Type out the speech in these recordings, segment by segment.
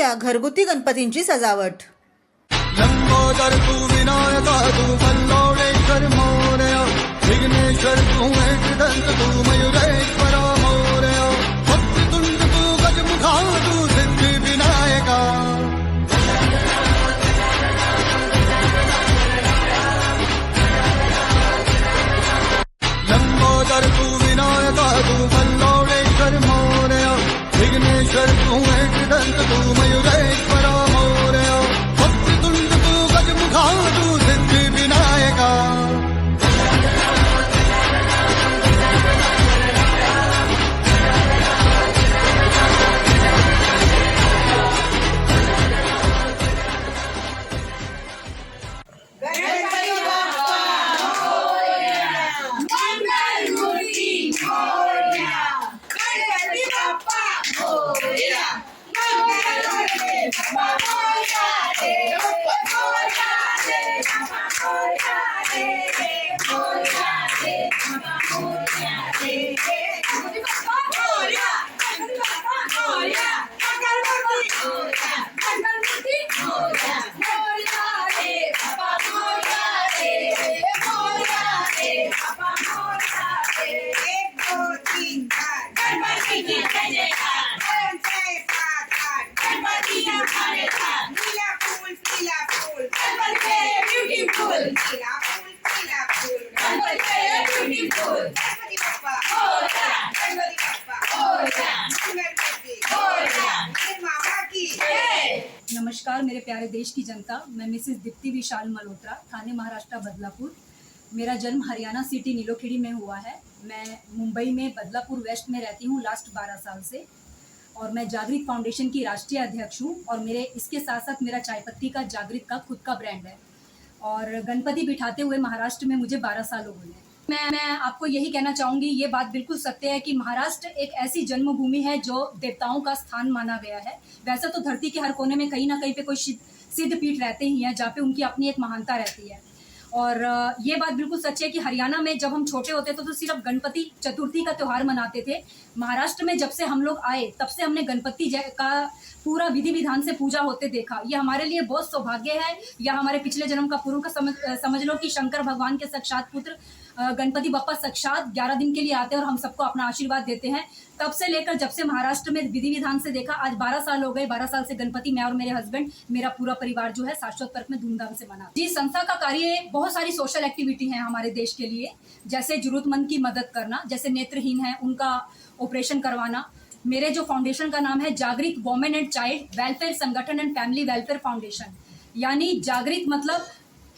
पाहूया घरगुती गणपतींची सजावट. लंबोदर तू विनायका तू कल्लोळेश्वर मोरया विघ्नेश्वर तू तू मयुरेश्वर मेरे प्यारे देश की जनता, मैं मिसिस दीप्ति विशाल मल्होत्रा, थाने महाराष्ट्र, बदलापुर। मेरा जन्म हरियाणा सिटी, नीलोखेड़ी में हुआ है। मैं मुंबई में बदलापुर वेस्ट में रहती हूँ लास्ट बारह साल से। और मैं जागृत फाउंडेशन की राष्ट्रीय अध्यक्ष हूँ और मेरे, इसके साथ साथ मेरा चाय पत्ती का, जागृत का खुद का ब्रांड है। और गणपति बिठाते हुए महाराष्ट्र में मुझे बारह साल हो गए हैं। मैं मैं आपको यही कहना चाहूँगी, ये बात बिल्कुल सत्य है कि महाराष्ट्र एक ऐसी जन्मभूमि है जो देवताओं का स्थान माना गया है। वैसे तो धरती के हर कोने में कहीं ना कहीं पे कोई सिद्ध सिद्ध पीठ रहते ही हैं, जहाँ पे उनकी अपनी एक महानता रहती है। और ये बात बिल्कुल सच है कि हरियाणा में जब हम छोटे होते थे तो सिर्फ़ गणपति चतुर्थी का त्योहार मनाते थे। महाराष्ट्र में जब से हम लोग आए, तब से हमने गणपति का पूरा विधि विधान से पूजा होते देखा। ये हमारे लिए बहुत सौभाग्य है। या हमारे पिछले जन्म का पूर्व का समझ समझ लो कि शंकर भगवान के साक्षात पुत्र गणपति बप्पा साक्षात ग्यारह दिन के लिए आते हैं और हम सबको अपना आशीर्वाद देते हैं। तब से लेकर जब से महाराष्ट्र में विधि विधान से देखा, आज बारह साल हो गए, बारह साल से गणपति मैं और मेरे हस्बैंड मेरा पूरा परिवार जो है शाश्वत पर्व में धूमधाम से मना। जी, संस्था का कार्य बहुत सारी सोशल एक्टिविटी है हमारे देश के लिए, जैसे जरूरतमंद की मदद करना, जैसे नेत्रहीन है, उनका ऑपरेशन करवाना। मेरे जो फाउंडेशन का नाम है Jagrut women and child welfare Sangathan and family welfare foundation यानी जागृत मतलब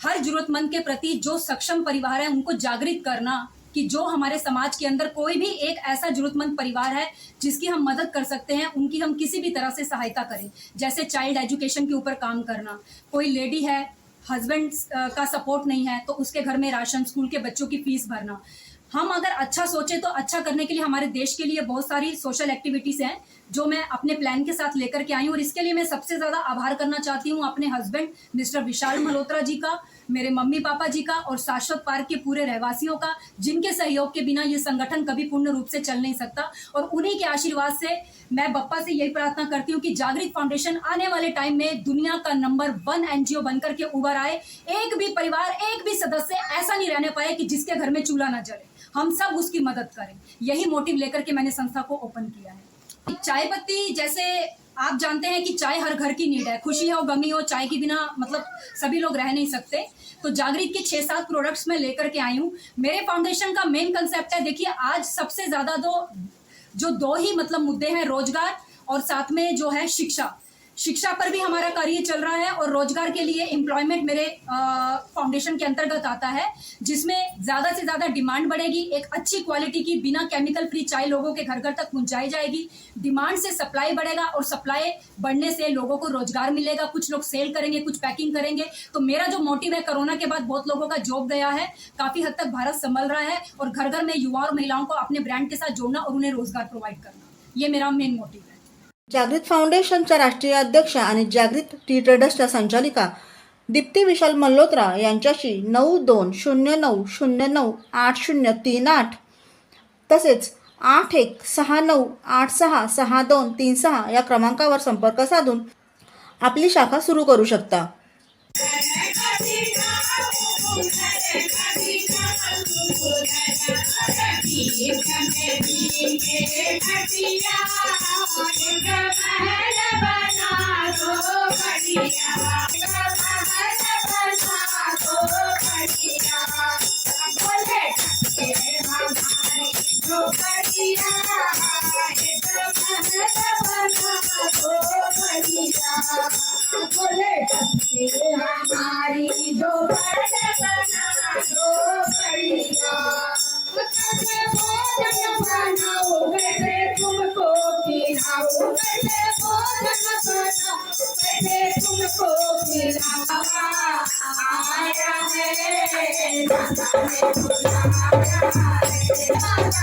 हर जरूरतमंद के प्रति जो सक्षम परिवार है, उनको जागृत करना कि जो हमारे समाज के अंदर कोई भी एक ऐसा जरूरतमंद परिवार है, जिसकी हम मदद कर सकते हैं, उनकी हम किसी भी तरह से सहायता करें। जैसे चाइल्ड एजुकेशन के ऊपर काम करना। कोई लेडी है हस्बैंड का सपोर्ट नहीं है तो उसके घर में राशन स्कूल के बच्चों की फ़ीस भरना। हम अगर अच्छा सोचे तो अच्छा करने के लिए हमारे देश के लिए बहुत सारी सोशल एक्टिविटीज़ हैं, जो मैं अपने प्लान के साथ लेकर के आई हूँ। और इसके लिए मैं सबसे ज़्यादा आभार करना चाहती हूँ अपने हस्बैंड मिस्टर विशाल मल्होत्रा जी का मेरे मम्मी पापा जी का और शाश्वत पार्क के पूरे रहवासियों का, जिनके सहयोग के बिना ये संगठन कभी पूर्ण रूप से चल नहीं सकता। और उन्हीं के आशीर्वाद से मैं बप्पा से यही प्रार्थना करती हूँ कि जागृत फाउंडेशन आने वाले टाइम में दुनिया का नंबर वन एनजीओ बनकर के उभर आए। एक भी परिवार, एक भी सदस्य ऐसा नहीं रहने पाए कि जिसके घर में चूल्हा ना जले। हम सब उसकी मदद करें। यही मोटिव लेकर के मैंने संस्था को ओपन किया है। चाय पत्ती जैसे आप जानते हैं कि चाय हर घर की नीड है। खुशी हो, गमी हो, चाय के बिना मतलब सभी लोग रह नहीं सकते। तो जागृत के छह सात प्रोडक्ट्स मैं लेकर के आई हूँ। मेरे फाउंडेशन का मेन कंसेप्ट है, देखिए, आज सबसे ज़्यादा दो जो दो ही मतलब मुद्दे हैं, रोज़गार और साथ में जो है शिक्षा। शिक्षा पर भी हमारा कार्य चल रहा है और रोज़गार के लिए एम्प्लॉयमेंट मेरे फाउंडेशन के अंतर्गत आता है, जिसमें ज़्यादा से ज़्यादा डिमांड बढ़ेगी, एक अच्छी क्वालिटी की बिना केमिकल फ्री चाय लोगों के घर घर तक पहुंचाई जाएगी डिमांड से सप्लाई बढ़ेगा और सप्लाई बढ़ने से लोगों को रोज़गार मिलेगा, कुछ लोग सेल करेंगे, कुछ पैकिंग करेंगे तो मेरा जो मोटिव है, कोरोना के बाद बहुत लोगों का जॉब गया है, काफ़ी हद तक भारत संभल रहा है और घर घर में युवा और महिलाओं को अपने ब्रांड के साथ जोड़ना और उन्हें रोज़गार प्रोवाइड करना, ये मेरा मेन मोटिव है। जागृत फाउंडेशनच्या राष्ट्रीय अध्यक्ष आणि जागृत टी ट्रेडर्सच्या संचालिका दीप्ती विशाल मल्होत्रा यांच्याशी नऊ दोन शून्य नऊ शून्य नऊ आठ शून्य तीन आठ तसेच आठ एक सहा नऊ आठ सहा सहा दोन तीन सहा या क्रमांकावर संपर्क साधून आपली शाखा सुरू करू शकता. बना रो बढ़िया।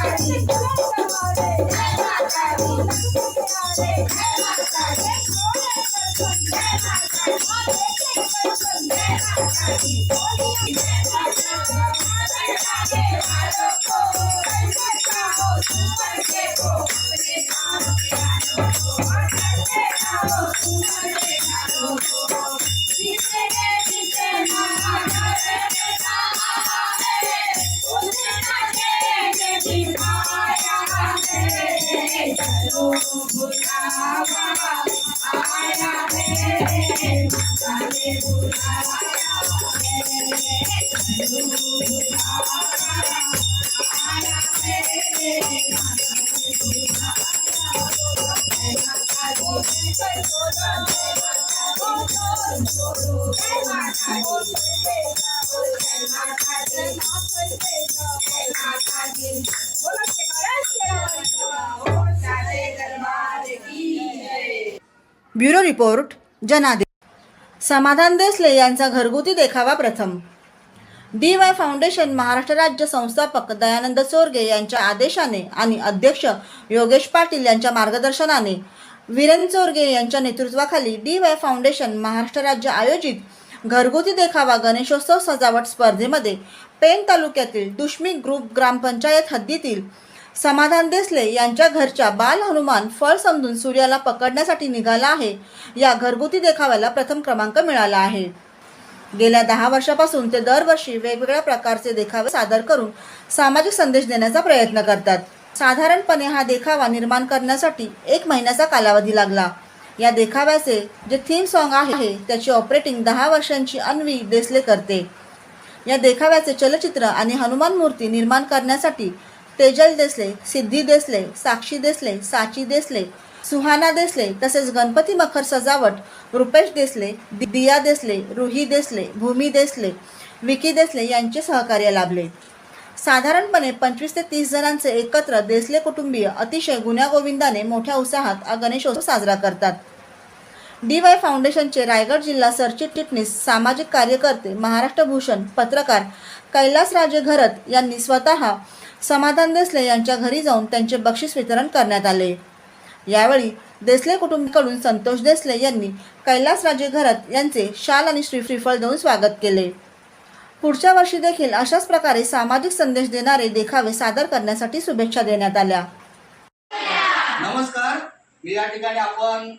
Ai, gente, आया है ब्युरो रिपोर्ट जनादेश. समाधान देसले यांचा घरगुती देखावा प्रथम. डी वाय फाउंडेशन महाराष्ट्र राज्य संस्थापक दयानंद चोरगे यांच्या आदेशाने आणि अध्यक्ष योगेश पाटील यांच्या मार्गदर्शनाने वीरेन चोरगे यांच्या नेतृत्वाखाली डी वाय फाउंडेशन महाराष्ट्र राज्य आयोजित घरगुती देखावा गणेशोत्सव सजावट स्पर्धेमध्ये पेन तालुक्यातील दुष्मी ग्रुप ग्रामपंचायत हद्दीतील समाधान देसले यांच्या घरच्या बाल हनुमान फळ समजून सूर्याला पकडण्यासाठी निघाला आहे. या घरगुती देखाव्याला प्रथम क्रमांक मिळाला आहे. गेल्या दहा वर्षापासून ते दरवर्षी वेगवेगळ्या प्रकारचे देखावे सादर करून सामाजिक संदेश देण्याचा प्रयत्न करतात. साधारणपणे हा देखावा निर्माण करण्यासाठी एक महिन्याचा कालावधी लागला. या देखाव्याचे जे थीम सॉन्ग आहे त्याची ऑपरेटिंग दहा वर्षांची अन्वी देसले करते. या देखाव्याचे चलचित्र आणि हनुमान मूर्ती निर्माण करण्यासाठी तेजल देसले सिद्धी देसले साक्षी देसले साची देसले सुहाना देसले तसेच गणपती मखर सजावट रुपेश देसले दिया देसले रुही देसले भूमी देसले विकी देसले यांचे सहकार्य लाभले. साधारणपणे पंचवीस ते तीस जणांचे एकत्र देसले कुटुंबीय अतिशय गुण्यागोविंदाने मोठ्या उत्साहात हा गणेशोत्सव साजरा करतात. डी वाय फाउंडेशनचे रायगड जिल्हा सरचिटणीस सामाजिक कार्यकर्ते महाराष्ट्र भूषण पत्रकार कैलासराजे घरत यांनी स्वतः समाधान देसले यांच्या घरी जाऊन त्यांचे बक्षीस वितरण करण्यात आले. यावेळी देसले कुटुंबाकडून संतोष देसले यांनी कैलासराजे घरात यांचे शाल आणि श्री श्रीफळ देऊन स्वागत केले. पुढच्या वर्षी देखील अशाच प्रकारे सामाजिक संदेश देणारे देखावे सादर करण्यासाठी शुभेच्छा देण्यात आल्या. नमस्कार. मी या ठिकाणी आपण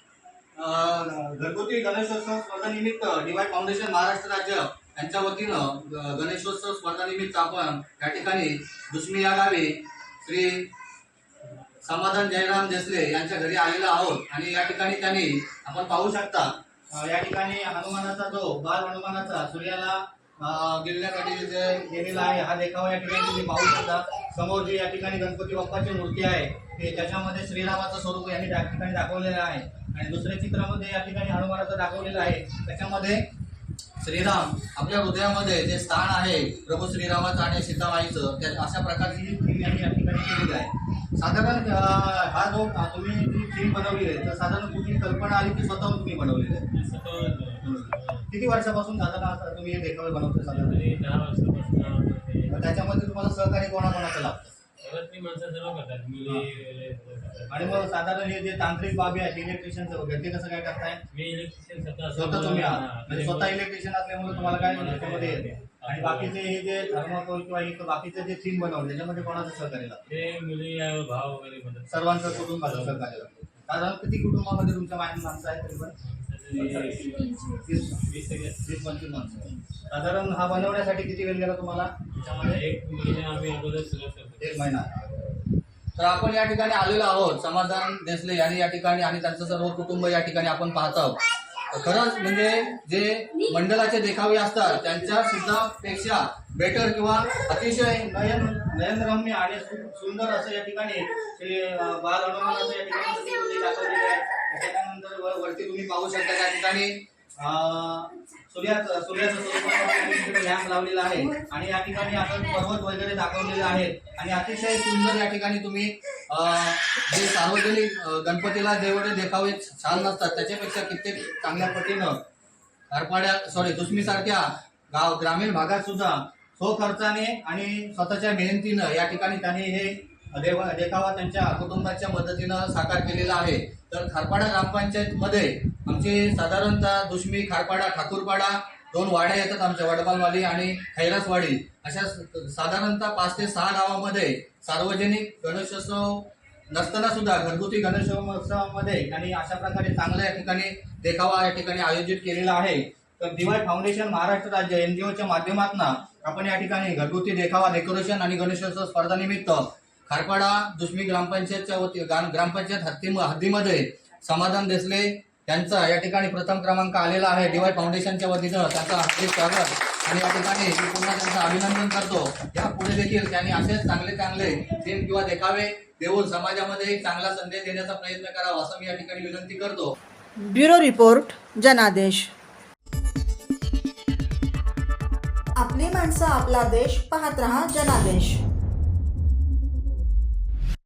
घरगुती गणेशोत्सव स्पर्धेनिमित्त डिवाय फाउंडेशन महाराष्ट्र राज्य यांच्या वतीनं ग- गणेशोत्सव स्पर्धानिमित्त आपण या ठिकाणी दुश्मी या गावी श्री समाधान जयराम देसले यांच्या घरी आलेलो आहोत. आणि या ठिकाणी त्यांनी आपण पाहू शकता या ठिकाणी हनुमानाचा जो बाल हनुमानाचा सूर्याला अ, गिरण्यासाठी जे गेलेला आहे हा देखावा या ठिकाणी तुम्ही पाहू शकता. समोर जी या ठिकाणी गणपती बाप्पाची मूर्ती आहे त्याच्यामध्ये श्रीरामाचं स्वरूप यांनी त्या ठिकाणी दाखवलेलं आहे. आणि दुसऱ्या चित्रामध्ये या ठिकाणी हनुमानाचं दाखवलेलं आहे. त्याच्यामध्ये श्रीराम आपल्या हृदयामध्ये जे स्थान आहे प्रभू श्रीरामाचं आणि सीतामाईचं त्या अशा प्रकारची ही थीम यांनी या ठिकाणी केलेली आहे. साधारण हा जो तुम्ही जी थीम बनवली आहे तर साधारण कुठली कल्पना आली की स्वतःहून तुम्ही बनवलेली आहे? किती वर्षापासून साधारण तुम्ही हे देखावे बनवतो साधारण? त्याच्यामध्ये तुम्हाला सहकार्य कोणाकोणाचं लागतं? आणि मग साधारण हे जे तांत्रिक बाबी आहेत इलेक्ट्रिशियनचं वगैरे ते कसं काय करताय? मी इलेक्ट्रिशियन स्वतः तुम्ही आहात. हा, म्हणजे स्वतः इलेक्ट्रिशियन असल्यामुळे तुम्हाला काय त्याच्यामध्ये येते आणि बाकीचे हे जे थर्माकोल किंवा हे बाकीचे जे थीम बनवले त्याच्यामध्ये कोणाचं सहकार्य लागतं? ते मुली या भाव वगैरे मदत सर्वांचं कुटुंबाचं सहकार्य लागतं. साधारण किती कुटुंबामध्ये तुमच्या माहिती माणसं आहेत तरी पण? साधारण हा बनवण्यासाठी किती वेळ गेला तुम्हाला? त्याच्यामध्ये एक महिना आम्ही अगोदर एक महिना. तर आपण या ठिकाणी आलेलो आहोत समाधान देसले यांनी या ठिकाणी आणि त्यांचं सर्व कुटुंब या ठिकाणी आपण पाहत आहोत. खरंच म्हणजे जे मंडळाचे देखावे असतात त्यांच्या सुद्धा पेक्षा बेटर किंवा अतिशय नयन नयनरम्य आणि सु- सुंदर असं या ठिकाणी बाल हनुमान असं या ठिकाणी तुम्ही पाहू शकता त्या ठिकाणी सूर्याचं सूर्याचं स्वरूप लॅम्प लावलेला आहे. आणि या ठिकाणी आपण पर्वत वगैरे दाखवलेले आहेत आणि अतिशय सुंदर या ठिकाणी तुम्ही जे सार्वजनिक गणपतीला जेवढे देखावे छान नसतात त्याच्यापेक्षा कित्येक चांगल्या पटीनं हरपाड्या सॉरी दुश्मी सारख्या गाव ग्रामीण भागात सुद्धा स्वखर्चाने आणि स्वतःच्या मेहनतीनं या ठिकाणी त्यांनी हे देवा देखावा त्यांच्या कुटुंबाच्या मदतीनं साकार केलेला आहे. तर खारपाडा ग्रामपंचायत मध्ये आमचे साधारणतः दुश्मी खारपाडा ठाकूरपाडा दोन वाड्या येतात आमच्या वडबालवाडी आणि खैरासवाडी. अशा साधारणतः पाच ते सहा गावामध्ये सार्वजनिक गणेशोत्सव नसताना सुद्धा घरगुती गणेशोत्सवामध्ये आणि अशा प्रकारे चांगल्या या ठिकाणी देखावा या ठिकाणी आयोजित केलेला आहे. तर दिवाळी फाउंडेशन महाराष्ट्र राज्य एनजीओच्या माध्यमातून आपण या ठिकाणी घरगुती देखावा डेकोरेशन आणि गणेशोत्सव स्पर्धानिमित्त खारपाडा दुश्मी ग्रामपंचायतच्या वती ग्राम- ग्रामपंचायत हद्दी हद्दीमध्ये समाधान देसले. यांचा या ठिकाणी प्रथम क्रमांक आलेला आहे. डीवाय फाउंडेशनच्या वतीनं त्यांचं हार्दिक स्वागत. आणि या ठिकाणी मी पुन्हा त्यांचं अभिनंदन करतो. या पुढे देखील त्यांनी असेच चांगले चांगले थीम किंवा देखावे देऊन समाजामध्ये एक चांगला संदेश देण्याचा प्रयत्न करावा असं मी या ठिकाणी विनंती करतो. ब्युरो रिपोर्ट जनादेश. आपली माणसं आपला देश पाहत रहा जनादेश.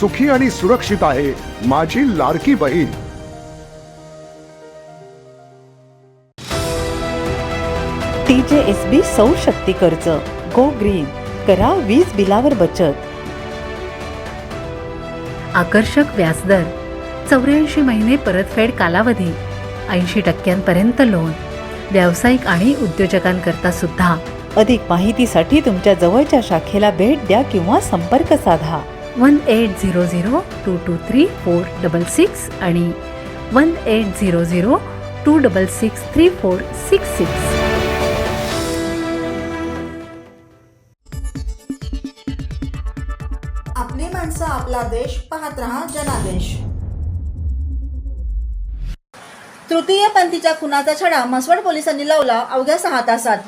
सुखी आणि सुरक्षित आहे माझी लाडकी बहीण. टीजेएसबी सौशक्ती कर्ज गो ग्रीन करा वीज बिलावर बचत. आकर्षक व्याजदर चौऱ्याऐंशी महिने परतफेड कालावधी ऐंशी टक्क्यांपर्यंत लोन. व्यावसायिक आणि उद्योजकांकरता सुद्धा. अधिक माहितीसाठी तुमच्या जवळच्या शाखेला भेट द्या किंवा संपर्क साधा. One eight zero zero two two three four double six आणि one eight zero zero two double six three four six six आपली माणसं आपला देश पाहत रहा जनादेश. तृतीय पंथीच्या खुनाचा छडा मसवड पोलिसांनी लावला अवघ्या सहा तासात.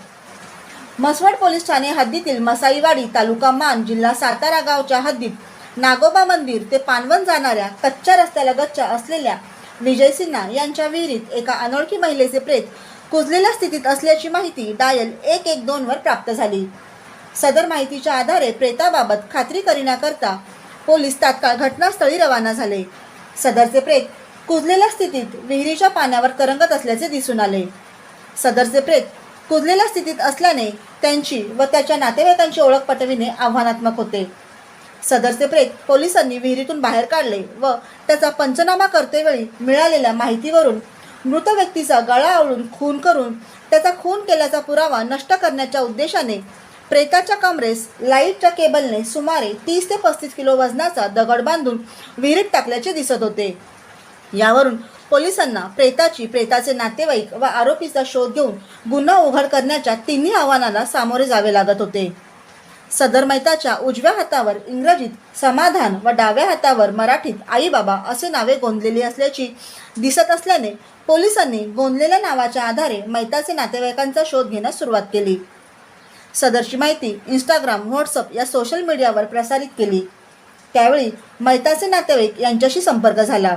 मसवड पोलीस ठाणे हद्दीतील मसाईवाडी तालुका मान जिल्हा सातारा गावच्या हद्दीत नागोबा मंदिर ते पानवण जाणाऱ्या कच्च्या रस्त्यालगतच्या असलेल्या विजय सिन्हा यांच्या विहिरीत एका अनोळखी महिलेचे प्रेत कुजलेल्या स्थितीत असल्याची माहिती डायल एक एक दोन वर प्राप्त झाली. सदर माहितीच्या आधारे प्रेताबाबत खात्री करण्याकरता पोलीस तात्काळ घटनास्थळी रवाना झाले. सदरचे प्रेत कुजलेल्या स्थितीत विहिरीच्या पाण्यावर तरंगत असल्याचे दिसून आले. सदरचे प्रेत कुजलेल्या स्थितीत असल्याने त्यांची व त्याच्या नातेवाईकांची ओळख पटविणे आव्हानात्मक होते. सदरचे प्रेत पोलिसांनी विहिरीतून बाहेर काढले व त्याचा पंचनामा करतेवेळी मिळालेल्या माहितीवरून मृत व्यक्तीचा गळा आवळून खून करून त्याचा खून केल्याचा पुरावा नष्ट करण्याच्या उद्देशाने प्रेताच्या कमरेस लाईटच्या केबलने सुमारे तीस ते पस्तीस किलो वजनाचा दगड बांधून विहिरीत टाकल्याचे दिसत होते. यावरून पोलिसांना प्रेताची प्रेताचे नातेवाईक व आरोपीचा शोध घेऊन गुन्हा उघड करण्याच्या तिन्ही आव्हानाला सामोरे जावे लागत होते. सदर मैताच्या उजव्या हातावर इंग्रजीत समाधान व डाव्या हातावर मराठीत आई बाबा असे नावे गोंदलेली असल्याची दिसत असल्याने पोलिसांनी गोंदलेल्या नावाच्या आधारे मैताचे नातेवाईकांचा शोध घेण्यास सुरुवात केली. सदरची माहिती इंस्टाग्राम व्हॉट्सअप या सोशल मीडियावर प्रसारित केली. त्यावेळी मैताचे नातेवाईक यांच्याशी संपर्क झाला.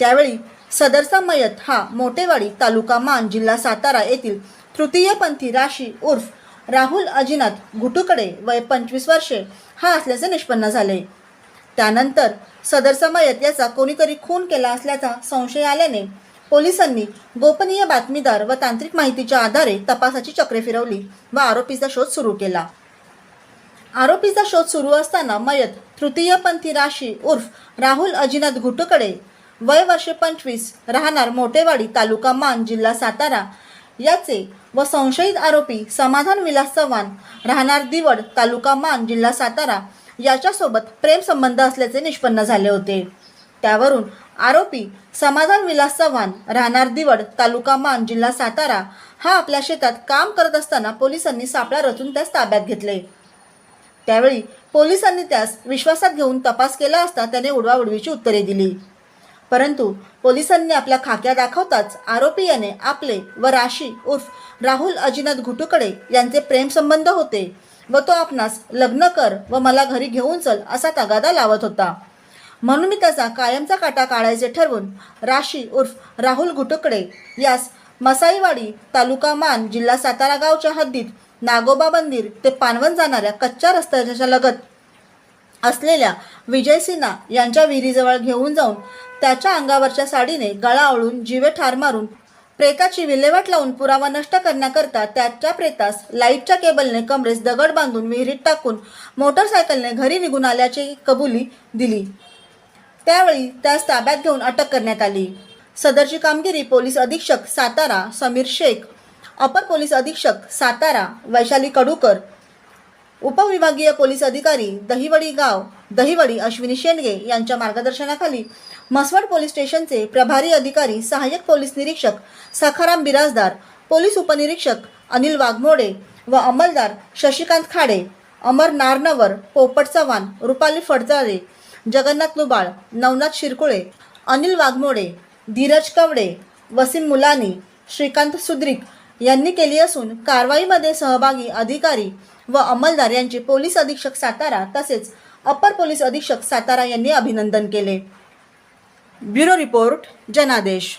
त्यावेळी सदरचा मयत हा मोटेवाडी तालुका मान जिल्हा सातारा येथील तृतीयपंथी राशी उर्फ राहुल अजिनाथ घुटुकडे वय पंचवीस वर्षे. हा असल्याचे निष्पन्न झाले. त्यानंतर सदर मयत याचा कोणीतरी खून केला असल्याचा संशय आल्याने पोलिसांनी गोपनीय बातमीदार व तांत्रिक माहितीच्या आधारे तपासाची चक्रे फिरवली व आरोपीचा शोध सुरू केला. आरोपीचा शोध सुरू असताना मयत तृतीयपंथी राशी उर्फ राहुल अजिनाथ घुटुकडे वय वर्षे पंचवीस राहणार मोटेवाडी तालुका मान जिल्हा सातारा याचे व संशयित आरोपी समाधान विलास चव्हाण राहणार दिवड तालुका मान जिल्हा सातारा याच्यासोबत प्रेम संबंध असल्याचे निष्पन्न झाले होते. त्यावरून आरोपी समाधान विलास चव्हाण राहणार दिवड तालुका मान जिल्हा सातारा हा आपल्या शेतात काम करत असताना पोलिसांनी सापळा रचून त्यास ताब्यात घेतले. त्यावेळी पोलिसांनी त्यास विश्वासात घेऊन तपास केला असता त्याने उडवाउडवीची उत्तरे दिली. परंतु पोलिसांनी आपल्या खाक्या दाखवताच आरोपी याने आपले व राशी उर्फ राहुल अजिनाथ घुटुकडे यांचे प्रेमसंबंध होते व तो आपणास लग्न कर व मला घरी घेऊन चल असा तगादा लावत होता. म्हणून मी त्याचा कायमचा काटा काढायचे ठरवून राशी उर्फ राहुल घुटुकडे यास मसाईवाडी तालुका मान जिल्हा सातारा गावच्या हद्दीत नागोबा मंदिर ते पानवण जाणाऱ्या कच्च्या रस्त्याच्या लगत असलेल्या विजय सिन्हा यांच्या विहिरीजवळ घेऊन जाऊन त्याच्या अंगावरच्या साडीने गळा आवळून जीवे ठार मारून प्रेताची विल्हेवाट लावून पुरावा नष्ट करण्याकरता त्याच्या प्रेतास लाईटच्या केबलने कमरेस दगड बांधून विहिरीत टाकून मोटरसायकलने घरी निघून आल्याची कबुली दिली. त्यावेळी त्यास ताब्यात घेऊन अटक करण्यात आली. सदरची कामगिरी पोलीस अधीक्षक सातारा समीर शेख अपर पोलीस अधीक्षक सातारा वैशाली कडूकर उपविभागीय पोलीस अधिकारी दहिवडी गाव दहिवडी अश्विनी शेंडगे यांच्या मार्गदर्शनाखाली म्हसवड पोलीस स्टेशनचे प्रभारी अधिकारी सहाय्यक पोलीस निरीक्षक सखाराम बिराजदार पोलीस उपनिरीक्षक अनिल वाघमोडे व अंमलदार शशिकांत खाडे अमर नारनवर पोपट चव्हाण रुपाली फडतरे जगन्नाथ लुबाळ नवनाथ शिरकुळे अनिल वाघमोडे धीरज कवडे वसीम मुलानी श्रीकांत सुद्रिक यांनी केली असून कारवाईमध्ये सहभागी अधिकारी व अंमलदार यांचे पोलीस अधीक्षक सातारा तसेच अपर पोलीस अधीक्षक सातारा यांनी अभिनंदन केले. ब्युरो रिपोर्ट जनादेश.